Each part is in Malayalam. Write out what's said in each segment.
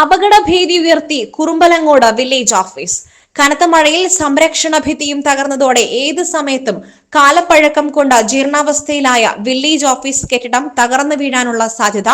അപകട ഭീതി ഉയർത്തി കുറുമ്പലങ്ങോട് വില്ലേജ് ഓഫീസ് കനത്ത മഴയിൽ സംരക്ഷണ ഭിത്തിയും തകർന്നതോടെ ഏത് സമയത്തും കാലപ്പഴക്കം കൊണ്ട് ജീർണാവസ്ഥയിലായ വില്ലേജ് ഓഫീസ് കെട്ടിടം തകർന്നു വീഴാനുള്ള സാധ്യത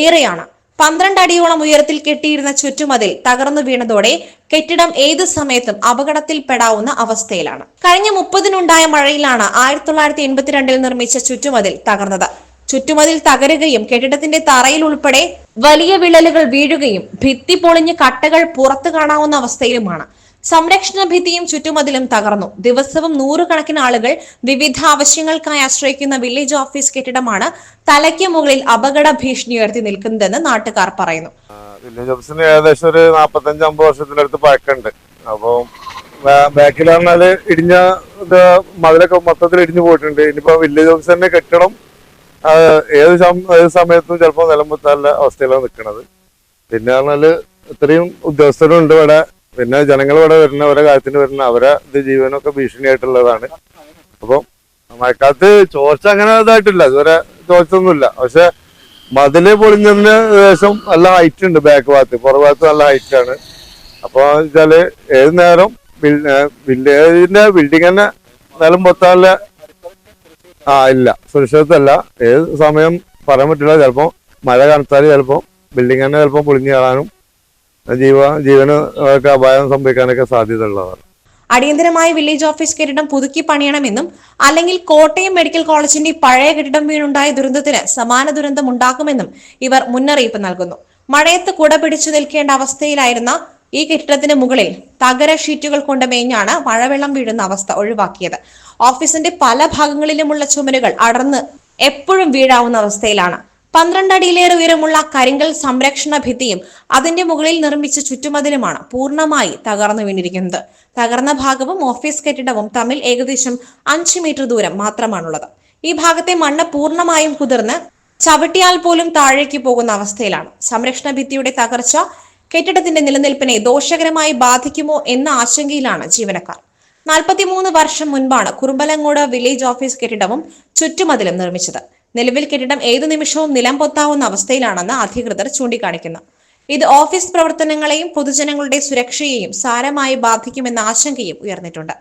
ഏറെയാണ്. പന്ത്രണ്ട് അടിയോളം ഉയരത്തിൽ കെട്ടിയിരുന്ന ചുറ്റുമതിൽ തകർന്നു വീണതോടെ കെട്ടിടം ഏത് സമയത്തും അപകടത്തിൽപ്പെടാവുന്ന അവസ്ഥയിലാണ്. കഴിഞ്ഞ മുപ്പതിനുണ്ടായ മഴയിലാണ് ആയിരത്തി തൊള്ളായിരത്തി എൺപത്തിരണ്ടിൽ നിർമ്മിച്ച ചുറ്റുമതിൽ തകർന്നത്. ചുറ്റുമതിൽ തകരുകയും കെട്ടിടത്തിന്റെ തറയിൽ ഉൾപ്പെടെ വലിയ വിള്ളലുകൾ വീഴുകയും ഭിത്തി പൊളിഞ്ഞ് കട്ടകൾ പുറത്തു കാണാവുന്ന അവസ്ഥയിലുമാണ്. സംരക്ഷണ ഭിത്തിയും ചുറ്റുമതിലും തകർന്നു. ദിവസവും നൂറുകണക്കിന് ആളുകൾ വിവിധ ആവശ്യങ്ങൾക്കായി ആശ്രയിക്കുന്ന വില്ലേജ് ഓഫീസ് കെട്ടിടമാണ് തലയ്ക്ക് മുകളിൽ അപകട ഭീഷണി ഉയർത്തി നിൽക്കുന്നതെന്ന് നാട്ടുകാർ പറയുന്നു. വില്ലേജ് ഓഫീസിന് ഏകദേശം ഒരു നാപ്പത്തഞ്ച് അമ്പത് വർഷത്തിനടുത്ത് അടുത്ത് പഴക്കമുണ്ട്. അപ്പോൾ ബാക്കിലാണെങ്കിൽ ഇടിഞ്ഞ മതിലൊക്കെ മൊത്തത്തിൽ ഇടിഞ്ഞു പോയിട്ടുണ്ട്. ഇനിയിപ്പോ വില്ലേജ് ഓഫീസറിന്റെ കെട്ടിടം ഏത് ഏത് സമയത്തും ചിലപ്പോൾ നിലമുത്താനുള്ള അവസ്ഥയിലാണ് നിൽക്കുന്നത് പിന്നെ പറഞ്ഞാൽ ഇത്രയും ഉദ്യോഗസ്ഥരും ഉണ്ട് ഇവിടെ. പിന്നെ ജനങ്ങൾ ഇവിടെ വരുന്ന ഓരോ കാര്യത്തിന് വരുന്ന അവരെ ഇത് ജീവനൊക്കെ ഭീഷണിയായിട്ടുള്ളതാണ്. അപ്പം മഴക്കാലത്ത് ചോർച്ച അങ്ങനെ ഇതായിട്ടില്ല. ഇതുവരെ ചോർച്ചൊന്നുമില്ല പക്ഷെ മതിൽ പൊളിഞ്ഞതിന് ശേഷം നല്ല ഹൈറ്റ് ഉണ്ട് ബാക്ക് ഭാഗത്ത്. പുറ ഭാഗത്ത് നല്ല ഹൈറ്റ് ആണ്. അപ്പൊ വെച്ചാൽ ഏത് നേരം വില്ലേജിന്റെ ബിൽഡിംഗ് തന്നെ നിലം പൊത്താനുള്ള ആ ഇല്ല. സുരക്ഷിതത്വമല്ല. ഏത് സമയം പറയാൻ പറ്റില്ല ചിലപ്പോ മഴ കനത്താൽ ചിലപ്പോ ബിൽഡിംഗ് തന്നെ ചിലപ്പോ പൊളിഞ്ഞു കാണാനും ജീവ ജീവന് അപായം സംഭവിക്കാനൊക്കെ സാധ്യത ഉള്ളതാണ് അടിയന്തരമായി വില്ലേജ് ഓഫീസ് കെട്ടിടം പുതുക്കി പണിയണമെന്നും അല്ലെങ്കിൽ കോട്ടയം മെഡിക്കൽ കോളേജിന്റെ പഴയ കെട്ടിടം വീണുണ്ടായ ദുരന്തത്തിന് സമാന ദുരന്തം ഉണ്ടാക്കുമെന്നും ഇവർ മുന്നറിയിപ്പ് നൽകുന്നു. മഴയത്ത് കുട പിടിച്ചു നിൽക്കേണ്ട അവസ്ഥയിലായിരുന്ന ഈ കെട്ടിടത്തിന് മുകളിൽ തകര ഷീറ്റുകൾ കൊണ്ട് മേഞ്ഞാണ് മഴവെള്ളം വീഴുന്ന അവസ്ഥ ഒഴിവാക്കിയത്. ഓഫീസിന്റെ പല ഭാഗങ്ങളിലുമുള്ള ചുമരുകൾ അടർന്ന് എപ്പോഴും വീഴാവുന്ന അവസ്ഥയിലാണ്. പന്ത്രണ്ട് അടിയിലേറെ ഉയരമുള്ള കരിങ്കൽ സംരക്ഷണ ഭിത്തിയും അതിന്റെ മുകളിൽ നിർമ്മിച്ച ചുറ്റുമതിലുമാണ് പൂർണമായി തകർന്നു വീണിരിക്കുന്നത്. തകർന്ന ഭാഗവും ഓഫീസ് കെട്ടിടവും തമ്മിൽ ഏകദേശം അഞ്ച് മീറ്റർ ദൂരം മാത്രമാണുള്ളത്. ഈ ഭാഗത്തെ മണ്ണ് പൂർണമായും കുതിർന്ന് ചവിട്ടിയാൽ പോലും താഴേക്ക് പോകുന്ന അവസ്ഥയിലാണ്. സംരക്ഷണ ഭിത്തിയുടെ തകർച്ച കെട്ടിടത്തിന്റെ നിലനിൽപ്പിനെ ദോഷകരമായി ബാധിക്കുമോ എന്ന ആശങ്കയിലാണ് ജീവനക്കാർ. നാൽപ്പത്തിമൂന്ന് വർഷം മുൻപാണ് കുറുമ്പലങ്ങോട് വില്ലേജ് ഓഫീസ് കെട്ടിടവും ചുറ്റുമതിലും നിർമ്മിച്ചത്. നിലവിൽ കെട്ടിടം ഏതു നിമിഷവും നിലം പൊത്താവുന്ന അവസ്ഥയിലാണെന്ന് അധികൃതർ ചൂണ്ടിക്കാണിക്കുന്നു. ഇത് ഓഫീസ് പ്രവർത്തനങ്ങളെയും പൊതുജനങ്ങളുടെ സുരക്ഷയെയും സാരമായി ബാധിക്കുമെന്ന ആശങ്കയും ഉയർന്നിട്ടുണ്ട്.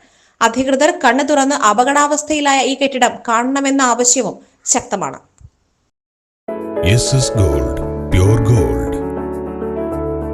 അധികൃതർ കണ്ണു തുറന്ന് അപകടാവസ്ഥയിലായ ഈ കെട്ടിടം കാണണമെന്ന ആവശ്യവും ശക്തമാണ്. Gold gold